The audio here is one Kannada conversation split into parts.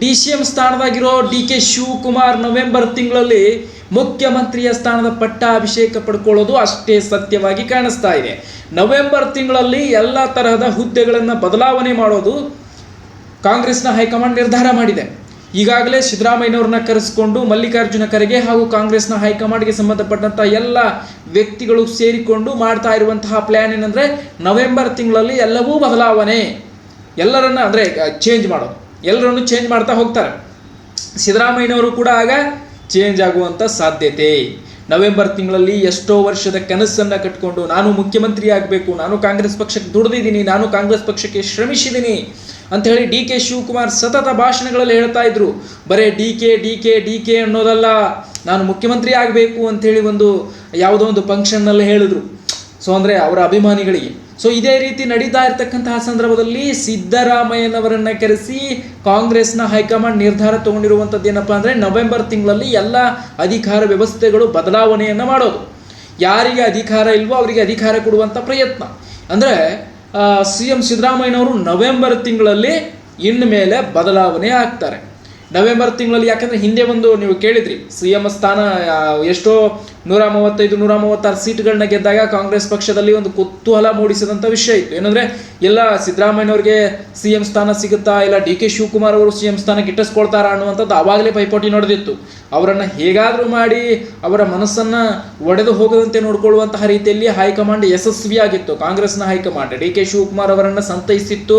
ಡಿ ಸಿ ಎಂ ಸ್ಥಾನದಾಗಿರೋ ಡಿ ಕೆ ಶಿವಕುಮಾರ್ ನವೆಂಬರ್ ತಿಂಗಳಲ್ಲಿ ಮುಖ್ಯಮಂತ್ರಿಯ ಸ್ಥಾನದ ಪಟ್ಟ ಅಭಿಷೇಕ ಪಡ್ಕೊಳ್ಳೋದು ಅಷ್ಟೇ ಸತ್ಯವಾಗಿ ಕಾಣಿಸ್ತಾ ಇದೆ. ನವೆಂಬರ್ ತಿಂಗಳಲ್ಲಿ ಎಲ್ಲ ತರಹದ ಹುದ್ದೆಗಳನ್ನು ಬದಲಾವಣೆ ಮಾಡೋದು ಕಾಂಗ್ರೆಸ್ನ ಹೈಕಮಾಂಡ್ ನಿರ್ಧಾರ ಮಾಡಿದೆ. ಈಗಾಗಲೇ ಸಿದ್ದರಾಮಯ್ಯನವ್ರನ್ನ ಕರೆಸಿಕೊಂಡು ಮಲ್ಲಿಕಾರ್ಜುನ ಖರ್ಗೆ ಹಾಗೂ ಕಾಂಗ್ರೆಸ್ನ ಹೈಕಮಾಂಡ್ಗೆ ಸಂಬಂಧಪಟ್ಟಂಥ ಎಲ್ಲ ವ್ಯಕ್ತಿಗಳು ಸೇರಿಕೊಂಡು ಮಾಡ್ತಾ ಇರುವಂತಹ ಪ್ಲ್ಯಾನ್ ಏನಂದರೆ ನವೆಂಬರ್ ತಿಂಗಳಲ್ಲಿ ಎಲ್ಲವೂ ಬದಲಾವಣೆ. ಎಲ್ಲರನ್ನ ಅಂದರೆ ಚೇಂಜ್ ಮಾಡೋದು. ಎಲ್ಲರನ್ನು ಚೇಂಜ್ ಮಾಡ್ತಾ ಹೋಗ್ತಾರೆ. ಸಿದ್ದರಾಮಯ್ಯನವರು ಕೂಡ ಆಗ ಚೇಂಜ್ ಆಗುವಂಥ ಸಾಧ್ಯತೆ. ನವೆಂಬರ್ ತಿಂಗಳಲ್ಲಿ ಎಷ್ಟೋ ವರ್ಷದ ಕನಸನ್ನು ಕಟ್ಕೊಂಡು ನಾನು ಮುಖ್ಯಮಂತ್ರಿ ಆಗಬೇಕು, ನಾನು ಕಾಂಗ್ರೆಸ್ ಪಕ್ಷಕ್ಕೆ ದುಡಿದಿದ್ದೀನಿ, ನಾನು ಕಾಂಗ್ರೆಸ್ ಪಕ್ಷಕ್ಕೆ ಶ್ರಮಿಸಿದ್ದೀನಿ ಅಂತ ಹೇಳಿ ಡಿ ಕೆ ಶಿವಕುಮಾರ್ ಸತತ ಭಾಷಣಗಳಲ್ಲಿ ಹೇಳ್ತಾ ಇದ್ರು. ಬರೇ D K D K D K ಅನ್ನೋದಲ್ಲ, ನಾನು ಮುಖ್ಯಮಂತ್ರಿ ಆಗಬೇಕು ಅಂಥೇಳಿ ಒಂದು ಯಾವುದೋ ಒಂದು ಫಂಕ್ಷನ್ನಲ್ಲಿ ಹೇಳಿದ್ರು. ಸೊ ಅಂದರೆ ಅವರ ಅಭಿಮಾನಿಗಳಿಗೆ. ಸೊ ಇದೇ ರೀತಿ ನಡೀತಾ ಇರತಕ್ಕಂತಹ ಸಂದರ್ಭದಲ್ಲಿ ಸಿದ್ದರಾಮಯ್ಯನವರನ್ನ ಕರೆಸಿ ಕಾಂಗ್ರೆಸ್ನ ಹೈಕಮಾಂಡ್ ನಿರ್ಧಾರ ತಗೊಂಡಿರುವಂಥದ್ದು ಏನಪ್ಪಾ ಅಂದರೆ ನವೆಂಬರ್ ತಿಂಗಳಲ್ಲಿ ಎಲ್ಲ ಅಧಿಕಾರ ವ್ಯವಸ್ಥೆಗಳು ಬದಲಾವಣೆಯನ್ನು ಮಾಡೋದು. ಯಾರಿಗೆ ಅಧಿಕಾರ ಇಲ್ವೋ ಅವರಿಗೆ ಅಧಿಕಾರ ಕೊಡುವಂಥ ಪ್ರಯತ್ನ. ಅಂದರೆ ಸಿ ಎಂ ಸಿದ್ದರಾಮಯ್ಯನವರು ನವೆಂಬರ್ ತಿಂಗಳಲ್ಲಿ ಇನ್ನು ಮೇಲೆ ಬದಲಾವಣೆ ಆಗ್ತಾರೆ. ನವೆಂಬರ್ ತಿಂಗಳಲ್ಲಿ, ಯಾಕಂದ್ರೆ ಹಿಂದೆ ಒಂದು ನೀವು ಕೇಳಿದ್ರಿ ಸಿ ಎಂ ಸ್ಥಾನ ಎಷ್ಟೋ ನೂರ ಮೂವತ್ತೈದು, ನೂರ ಮೂವತ್ತಾರು ಸೀಟ್ಗಳನ್ನ ಗೆದ್ದಾಗ ಕಾಂಗ್ರೆಸ್ ಪಕ್ಷದಲ್ಲಿ ಒಂದು ಕುತೂಹಲ ಮೂಡಿಸಿದಂಥ ವಿಷಯ ಇತ್ತು. ಏನಂದ್ರೆ ಎಲ್ಲ ಸಿದ್ದರಾಮಯ್ಯವ್ರಿಗೆ ಸಿ ಎಂ ಸ್ಥಾನ ಸಿಗುತ್ತಾ ಇಲ್ಲ ಡಿ ಕೆ ಶಿವಕುಮಾರ್ ಅವರು ಸಿ ಎಂ ಸ್ಥಾನ ಗಿಟ್ಟಿಸ್ಕೊಳ್ತಾರಾ ಅನ್ನುವಂಥದ್ದು ಆವಾಗಲೇ ಪೈಪೋಟಿ ನಡೆದಿತ್ತು. ಅವರನ್ನು ಹೇಗಾದರೂ ಮಾಡಿ ಅವರ ಮನಸ್ಸನ್ನು ಒಡೆದು ಹೋಗದಂತೆ ನೋಡಿಕೊಳ್ಳುವಂತಹ ರೀತಿಯಲ್ಲಿ ಹೈಕಮಾಂಡ್ ಯಶಸ್ವಿಯಾಗಿತ್ತು. ಕಾಂಗ್ರೆಸ್ನ ಹೈಕಮಾಂಡ್ ಡಿ ಕೆ ಶಿವಕುಮಾರ್ ಅವರನ್ನು ಸಂತೈಸಿತ್ತು.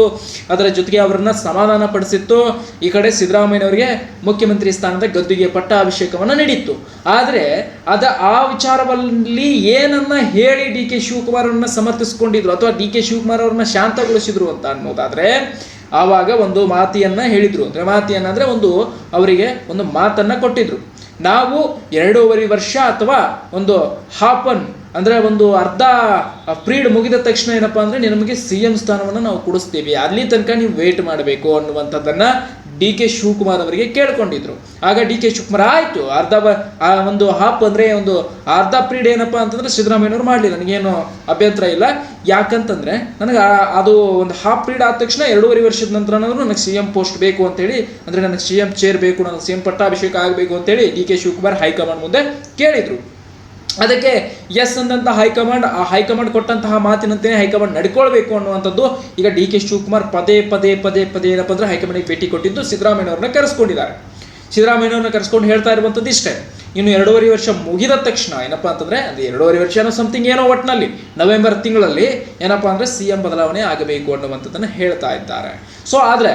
ಅದರ ಜೊತೆಗೆ ಅವರನ್ನ ಸಮಾಧಾನ ಪಡಿಸಿತ್ತು. ಈ ಕಡೆ ಸಿದ್ದರಾಮಯ್ಯನವರಿಗೆ ಮುಖ್ಯಮಂತ್ರಿ ಸ್ಥಾನದ ಗದ್ದುಗೆ ಪಟ್ಟಾಭಿಷೇಕವನ್ನು ನೀಡಿತ್ತು. ಆದರೆ ಅದ ಆ ವಿಚಾರದಲ್ಲಿ ಏನನ್ನ ಹೇಳಿ ಡಿ ಕೆ ಶಿವಕುಮಾರ್ ಅವರನ್ನ ಸಮರ್ಥಿಸಿಕೊಂಡಿದ್ರು ಅಥವಾ ಡಿ ಕೆ ಶಿವಕುಮಾರ್ ಅವ್ರನ್ನ ಶಾಂತಗೊಳಿಸಿದ್ರು ಅಂತ ಅನ್ನೋದಾದ್ರೆ ಆವಾಗ ಒಂದು ಮಾತಿಯನ್ನ ಹೇಳಿದ್ರು. ಅಂದ್ರೆ ಮಾತಿಯನ್ನ ಅಂದ್ರೆ ಒಂದು ಅವರಿಗೆ ಒಂದು ಮಾತನ್ನ ಕೊಟ್ಟಿದ್ರು. ನಾವು ಎರಡೂವರೆ ವರ್ಷ ಅಥವಾ ಒಂದು ಹಾಪನ್ ಅಂದ್ರೆ ಒಂದು ಅರ್ಧ ಪ್ರೀಡ್ ಮುಗಿದ ತಕ್ಷಣ ಏನಪ್ಪಾ ಅಂದ್ರೆ ನಿಮಗೆ ಸಿ ಎಂ ಸ್ಥಾನವನ್ನು ನಾವು ಕೊಡಿಸ್ತೀವಿ. ಅಲ್ಲಿ ತನಕ ನೀವು ವೇಟ್ ಮಾಡಬೇಕು ಅನ್ನುವಂಥದ್ದನ್ನ ಡಿ ಕೆ ಶಿವಕುಮಾರ್ ಅವರಿಗೆ ಕೇಳ್ಕೊಂಡಿದ್ರು. ಆಗ ಡಿ ಕೆ ಶಿವಕುಮಾರ್, ಆಯಿತು, ಅರ್ಧ ಬ- ಆ ಒಂದು ಹಾಪ್ ಅಂದ್ರೆ ಒಂದು ಅರ್ಧ ಪ್ರೀಡ್ ಏನಪ್ಪ ಅಂತಂದ್ರೆ ಸಿದ್ದರಾಮಯ್ಯನವರು ಮಾಡಲಿಲ್ಲ. ನನಗೇನು ಅಭ್ಯಂತರ ಇಲ್ಲ. ಯಾಕಂತಂದ್ರೆ ನನಗೆ ಅದು ಒಂದು ಹಾಫ್ ಪ್ರೀಡ್ ಆದ ತಕ್ಷಣ ಎರಡೂವರೆ ವರ್ಷದ ನಂತರ ನನಗೆ ಸಿ ಎಂ ಪೋಸ್ಟ್ ಬೇಕು ಅಂತೇಳಿ, ಅಂದ್ರೆ ನನಗೆ ಸಿ ಎಂ ಚೇರ್ ಬೇಕು, ನನಗೆ ಸಿ ಎಂ ಪಟ್ಟಾಭಿಷೇಕ ಆಗಬೇಕು ಅಂತೇಳಿ ಡಿ ಕೆ ಶಿವಕುಮಾರ್ ಹೈಕಮಾಂಡ್ ಮುಂದೆ ಕೇಳಿದ್ರು. ಅದಕ್ಕೆ ಎಸ್ ಅಂದಂತ ಹೈಕಮಾಂಡ್, ಆ ಹೈಕಮಾಂಡ್ ಕೊಟ್ಟಂತಹ ಮಾತಿನಂತೆ ಹೈಕಮಾಂಡ್ ನಡ್ಕೊಳ್ಬೇಕು ಅನ್ನುವಂಥದ್ದು ಈಗ ಡಿ ಕೆ ಶಿವಕುಮಾರ್ ಪದೇ ಪದೇ ಪದೇ ಪದೇ ಏನಪ್ಪ ಅಂದ್ರೆ ಹೈಕಮಾಂಡ್ಗೆ ಭೇಟಿ ಕೊಟ್ಟಿದ್ದು ಸಿದ್ದರಾಮಯ್ಯವ್ರನ್ನ ಕರೆಸ್ಕೊಂಡಿದ್ದಾರೆ. ಸಿದ್ದರಾಮಯ್ಯವ್ರನ್ನ ಕರೆಸ್ಕೊಂಡು ಹೇಳ್ತಾ ಇರುವಂಥದ್ದು ಇಷ್ಟೇ. ಇನ್ನು ಎರಡೂವರೆ ವರ್ಷ ಮುಗಿದ ತಕ್ಷಣ ಏನಪ್ಪ ಅಂತಂದ್ರೆ ಅದು ಎರಡೂವರೆ ವರ್ಷ ಏನೋ ಸಮಥಿಂಗ್ ಏನೋ ಒಟ್ಟಿನಲ್ಲಿ ನವೆಂಬರ್ ತಿಂಗಳಲ್ಲಿ ಏನಪ್ಪ ಅಂದ್ರೆ ಸಿ ಎಂ ಬದಲಾವಣೆ ಆಗಬೇಕು ಅನ್ನುವಂಥದ್ದನ್ನು ಹೇಳ್ತಾ ಇದ್ದಾರೆ. ಸೊ ಆದರೆ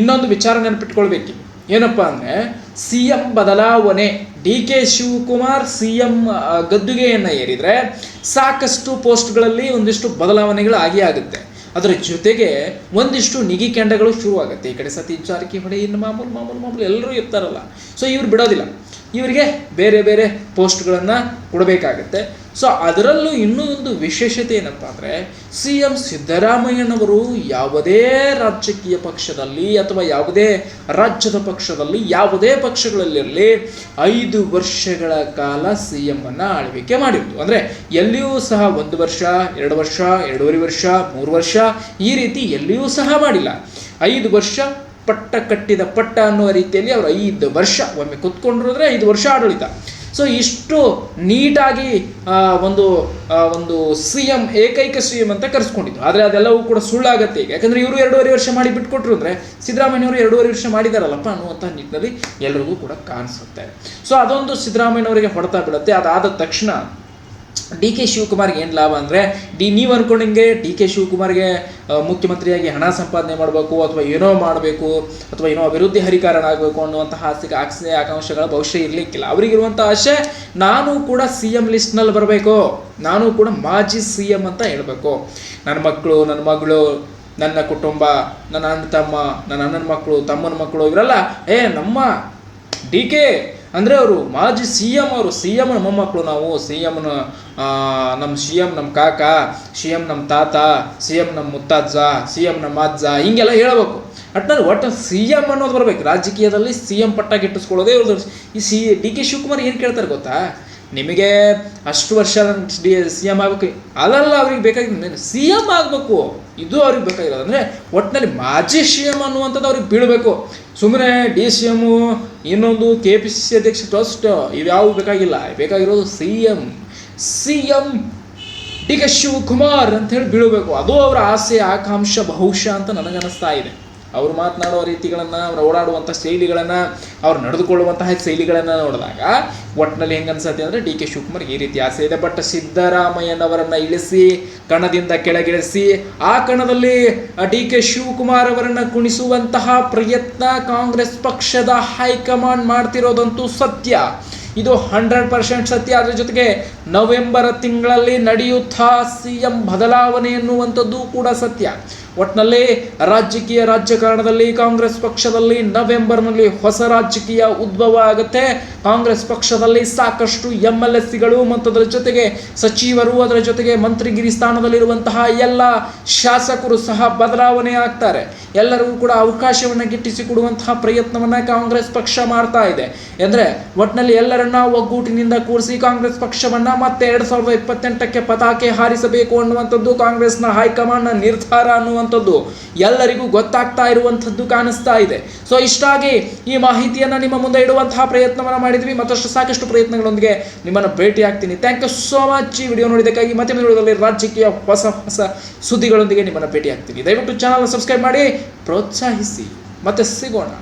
ಇನ್ನೊಂದು ವಿಚಾರ ನೆನಪಿಟ್ಕೊಳ್ಬೇಕು ಏನಪ್ಪಾ ಅಂದ್ರೆ ಸಿ ಎಂ ಬದಲಾವಣೆ. D K Shivakumar C M ಗದ್ದುಗೆಯನ್ನು ಏರಿದ್ರೆ ಸಾಕಷ್ಟು ಪೋಸ್ಟ್ಗಳಲ್ಲಿ ಒಂದಿಷ್ಟು ಬದಲಾವಣೆಗಳು ಆಗೇ ಆಗುತ್ತೆ. ಅದರ ಜೊತೆಗೆ ಒಂದಿಷ್ಟು ನಿಗಿ ಕೆಂಡಗಳು ಶುರುವಾಗುತ್ತೆ. ಈ ಕಡೆ ಸತೀಶ್ ಜಾರಕಿಹೊಳಿ, ಇನ್ನು ಮಾಮೂಲು ಮಾಮೂಲು ಮಾಮೂಲು ಎಲ್ಲರೂ ಇರ್ತಾರಲ್ಲ. ಸೊ ಇವ್ರು ಬಿಡೋದಿಲ್ಲ. ಇವರಿಗೆ ಬೇರೆ ಬೇರೆ ಪೋಸ್ಟ್ಗಳನ್ನು ಕೊಡಬೇಕಾಗತ್ತೆ. ಸೊ ಅದರಲ್ಲೂ ಇನ್ನೂ ಒಂದು ವಿಶೇಷತೆ ಏನಪ್ಪ ಅಂದರೆ, ಸಿ ಎಂ ಸಿದ್ದರಾಮಯ್ಯನವರು ಯಾವುದೇ ರಾಜಕೀಯ ಪಕ್ಷದಲ್ಲಿ ಅಥವಾ ಯಾವುದೇ ರಾಜ್ಯದ ಪಕ್ಷದಲ್ಲಿ, ಯಾವುದೇ ಪಕ್ಷಗಳಲ್ಲಿರಲಿ ಐದು ವರ್ಷಗಳ ಕಾಲ ಸಿ ಎಂ ಅನ್ನ ಆಳ್ವಿಕೆ ಮಾಡಿತ್ತು ಅಂದರೆ ಎಲ್ಲಿಯೂ ಸಹ ಒಂದು ವರ್ಷ, ಎರಡು ವರ್ಷ, ಎರಡೂವರೆ ವರ್ಷ, ಮೂರು ವರ್ಷ ಈ ರೀತಿ ಎಲ್ಲಿಯೂ ಸಹ ಮಾಡಿಲ್ಲ. ಐದು ವರ್ಷ ಪಟ್ಟ ಕಟ್ಟಿದ ಪಟ್ಟ ಅನ್ನುವ ರೀತಿಯಲ್ಲಿ ಅವರು ಐದು ವರ್ಷ ಒಮ್ಮೆ ಕುತ್ಕೊಂಡಿರೋದ್ರೆ ಐದು ವರ್ಷ ಆಡಳಿತ. ಸೊ ಇಷ್ಟು ನೀಟಾಗಿ ಒಂದು ಒಂದು ಸಿ ಎಂ ಏಕೈಕ ಸಿ ಎಂ ಅಂತ ಕರೆಸ್ಕೊಂಡಿದ್ರು. ಆದರೆ ಅದೆಲ್ಲವೂ ಕೂಡ ಸುಳ್ಳಾಗತ್ತೆ ಈಗ. ಯಾಕಂದ್ರೆ ಇವರು ಎರಡೂವರೆ ವರ್ಷ ಮಾಡಿ ಬಿಟ್ಕೊಟ್ರು ಅಂದರೆ ಸಿದ್ದರಾಮಯ್ಯವರು ಎರಡೂವರೆ ವರ್ಷ ಮಾಡಿದಾರಲ್ಲಪ್ಪ ಅನ್ನುವಂಥ ನಿಟ್ಟಿನಲ್ಲಿ ಎಲ್ರಿಗೂ ಕೂಡ ಕಾಣಿಸುತ್ತೆ. ಸೊ ಅದೊಂದು ಸಿದ್ದರಾಮಯ್ಯನವರಿಗೆ ಹೊಡೆತ ಬೀಳುತ್ತೆ. ಅದಾದ ತಕ್ಷಣ ಡಿ ಕೆ ಶಿವಕುಮಾರ್ಗೆ ಏನು ಲಾಭ ಅಂದರೆ, ಡಿ ನೀವು ಅನ್ಕೊಂಡಂಗೆ ಡಿ ಕೆ ಶಿವಕುಮಾರ್ಗೆ ಮುಖ್ಯಮಂತ್ರಿಯಾಗಿ ಹಣ ಸಂಪಾದನೆ ಮಾಡಬೇಕು ಅಥವಾ ಏನೋ ಮಾಡಬೇಕು ಅಥವಾ ಏನೋ ಅಭಿವೃದ್ಧಿ ಹರಿಕಾರಣ ಆಗಬೇಕು ಅನ್ನುವಂತಹ ಆಸೆ ಆಸೆ, ಆಕಾಂಕ್ಷೆಗಳ ಭವಿಷ್ಯ ಇರಲಿಕ್ಕಿಲ್ಲ. ಅವರಿಗಿರುವಂಥ ಆಸೆ, ನಾನು ಕೂಡ ಸಿ ಎಂ ಲಿಸ್ಟ್ನಲ್ಲಿ ಬರಬೇಕು. ನಾನು ಕೂಡ ಮಾಜಿ ಸಿ ಎಂ ಅಂತ ಹೇಳಬೇಕು. ನನ್ನ ಮಕ್ಕಳು, ನನ್ನ ಮಗಳು, ನನ್ನ ಕುಟುಂಬ, ನನ್ನ ಅಣ್ಣ ತಮ್ಮ, ನನ್ನ ಅಣ್ಣನ ಮಕ್ಕಳು, ತಮ್ಮನ ಮಕ್ಕಳು, ಇವರೆಲ್ಲ, ಏ, ನಮ್ಮ ಡಿ ಕೆ ಅಂದರೆ ಅವರು ಮಾಜಿ ಸಿ ಎಂ ಅವರು ಸಿ ಎಂ ಮೊಮ್ಮಕ್ಕಳು ನಾವು ಸಿ ಎಮ್ನ ನಮ್ಮ ಸಿ ಎಂ ನಮ್ಮ ಕಾಕ ಸಿ ಎಂ ನಮ್ಮ ತಾತ ಸಿ ಎಂ ನಮ್ಮ ಮುತ್ತಾಜ್ಜ ಸಿ ಎಂ ನಮ್ಮ ಅಜ್ಜ, ಹಿಂಗೆಲ್ಲ ಹೇಳಬೇಕು. ಒಟ್ಟಿನಲ್ಲಿ ಒಟ್ಟು ಸಿ ಎಂ ಅನ್ನೋದು ಬರಬೇಕು. ರಾಜಕೀಯದಲ್ಲಿ ಸಿ ಎಂ ಪಟ್ಟ ಗಿಟ್ಟಿಸ್ಕೊಳ್ಳೋದೇ ಈ ಸಿ, ಡಿ ಕೆ ಶಿವಕುಮಾರ್ ಏನು ಕೇಳ್ತಾರೆ ಗೊತ್ತಾ? ನಿಮಗೆ ಅಷ್ಟು ವರ್ಷ ಡಿ ಸಿ ಎಂ ಆಗಬೇಕು. ಅಲ್ಲಲ್ಲ, ಅವ್ರಿಗೆ ಬೇಕಾಗಿದ್ದು ಸಿ ಎಂ ಆಗಬೇಕು. ಇದು ಅವ್ರಿಗೆ ಬೇಕಾಗಿರೋದು ಅಂದರೆ ಒಟ್ಟಿನಲ್ಲಿ ಮಾಜಿ ಸಿ ಎಂ ಅನ್ನುವಂಥದ್ದು ಅವ್ರಿಗೆ ಬೀಳಬೇಕು. ಸುಮ್ಮನೆ ಡಿ ಸಿ ಎಮ್ಮು ಇನ್ನೊಂದು ಕೆ ಪಿ ಸಿ ಸಿ ಅಧ್ಯಕ್ಷ ಟ್ರಸ್ಟ್ ಇವ್ಯಾವು ಬೇಕಾಗಿಲ್ಲ. ಬೇಕಾಗಿರೋದು C M C M D K Shivakumar ಅಂತ ಹೇಳಿ ಬೀಳಬೇಕು. ಅದು ಅವರ ಆಸೆ, ಆಕಾಂಕ್ಷ, ಬಹುಶಃ ಅಂತ ನನಗನ್ನಿಸ್ತಾ ಇದೆ. ಅವರು ಮಾತನಾಡುವ ರೀತಿಗಳನ್ನು, ಅವ್ರು ಓಡಾಡುವಂಥ ಶೈಲಿಗಳನ್ನು, ಅವ್ರು ನಡೆದುಕೊಳ್ಳುವಂತಹ ಶೈಲಿಗಳನ್ನು ನೋಡಿದಾಗ ಒಟ್ಟಿನಲ್ಲಿ ಹೆಂಗೆ ಅನ್ಸತ್ತೆ ಅಂದರೆ ಡಿ ಕೆ ಶಿವಕುಮಾರ್ ಈ ರೀತಿ ಆಸೆ ಇದೆ ಬಟ್ ಸಿದ್ದರಾಮಯ್ಯನವರನ್ನು ಇಳಿಸಿ, ಕಣದಿಂದ ಕೆಳಗಿಳಿಸಿ, ಆ ಕಣದಲ್ಲಿ ಡಿ ಕೆ ಶಿವಕುಮಾರ್ ಅವರನ್ನು ಕುಣಿಸುವಂತಹ ಪ್ರಯತ್ನ ಕಾಂಗ್ರೆಸ್ ಪಕ್ಷದ ಹೈಕಮಾಂಡ್ ಮಾಡ್ತಿರೋದಂತೂ ಸತ್ಯ. ಇದು ಹಂಡ್ರೆಡ್ ಪರ್ಸೆಂಟ್ ಸತ್ಯ. ಅದರ ಜೊತೆಗೆ ನವೆಂಬರ್ ತಿಂಗಳಲ್ಲಿ ನಡೆಯುತ್ತಾ ಸಿ ಎಂ ಬದಲಾವಣೆ ಎನ್ನುವಂಥದ್ದು ಕೂಡ ಸತ್ಯ. ಒಟ್ಟಿನಲ್ಲಿ ರಾಜಕೀಯ ರಾಜಕಾರಣದಲ್ಲಿ ಕಾಂಗ್ರೆಸ್ ಪಕ್ಷದಲ್ಲಿ ನವೆಂಬರ್ನಲ್ಲಿ ಹೊಸ ರಾಜಕೀಯ ಉದ್ಭವ ಆಗುತ್ತೆ. ಕಾಂಗ್ರೆಸ್ ಪಕ್ಷದಲ್ಲಿ ಸಾಕಷ್ಟು ಎಂ ಎಲ್ ಎಸ್ ಸಿಗಳು ಮತ್ತು ಅದರ ಜೊತೆಗೆ ಸಚಿವರು, ಅದರ ಜೊತೆಗೆ ಮಂತ್ರಿಗಿರಿ ಸ್ಥಾನದಲ್ಲಿರುವಂತಹ ಎಲ್ಲ ಶಾಸಕರು ಸಹ ಬದಲಾವಣೆ ಆಗ್ತಾರೆ. ಎಲ್ಲರಿಗೂ ಕೂಡ ಅವಕಾಶವನ್ನು ಗಿಟ್ಟಿಸಿಕೊಡುವಂತಹ ಪ್ರಯತ್ನವನ್ನು ಕಾಂಗ್ರೆಸ್ ಪಕ್ಷ ಮಾಡ್ತಾ ಇದೆ. ಅಂದ್ರೆ ಒಟ್ಟಿನಲ್ಲಿ ಎಲ್ಲರನ್ನ ಒಗ್ಗೂಟಿನಿಂದ ಕೂರಿಸಿ ಕಾಂಗ್ರೆಸ್ ಪಕ್ಷವನ್ನ ಮತ್ತೆ ಎರಡು ಸಾವಿರದ ಇಪ್ಪತ್ತೆಂಟಕ್ಕೆ ಪತಾಕೆ ಹಾರಿಸಬೇಕು ಅನ್ನುವಂಥದ್ದು ಕಾಂಗ್ರೆಸ್ನ ಹೈಕಮಾಂಡ್ನ ನಿರ್ಧಾರ ಅನ್ನುವಂಥದ್ದು ಎಲ್ಲರಿಗೂ ಗೊತ್ತಾಗ್ತಾ ಇರುವಂಥದ್ದು ಕಾಣಿಸ್ತಾ ಇದೆ. ಸೊ ಇಷ್ಟಾಗಿ ಈ ಮಾಹಿತಿಯನ್ನ ನಿಮ್ಮ ಮುಂದೆ ಇಡುವಂತಹ ಪ್ರಯತ್ನವನ್ನ ಮಾಡಿದ್ವಿ. ಮತ್ತಷ್ಟು ಸಾಕಷ್ಟು ಪ್ರಯತ್ನಗಳೊಂದಿಗೆ ನಿಮ್ಮನ್ನು ಭೇಟಿ ಆಗ್ತೀನಿ ಥ್ಯಾಂಕ್ ಯು ಸೋ ಮಚ್ ಈ ವಿಡಿಯೋ ನೋಡಿದ್ದಕ್ಕಾಗಿ ಮತ್ತೆ ಮುಂದೆ ರಾಜಕೀಯ ಹೊಸ ಹೊಸ ಸುದ್ದಿಗಳೊಂದಿಗೆ ನಿಮ್ಮನ್ನು ಭೇಟಿ ಆಗ್ತೀನಿ ದಯವಿಟ್ಟು ಚಾನಲ್ ಸಬ್ಸ್ಕ್ರೈಬ್ ಮಾಡಿ, ಪ್ರೋತ್ಸಾಹಿಸಿ. ಮತ್ತೆ ಸಿಗೋಣ.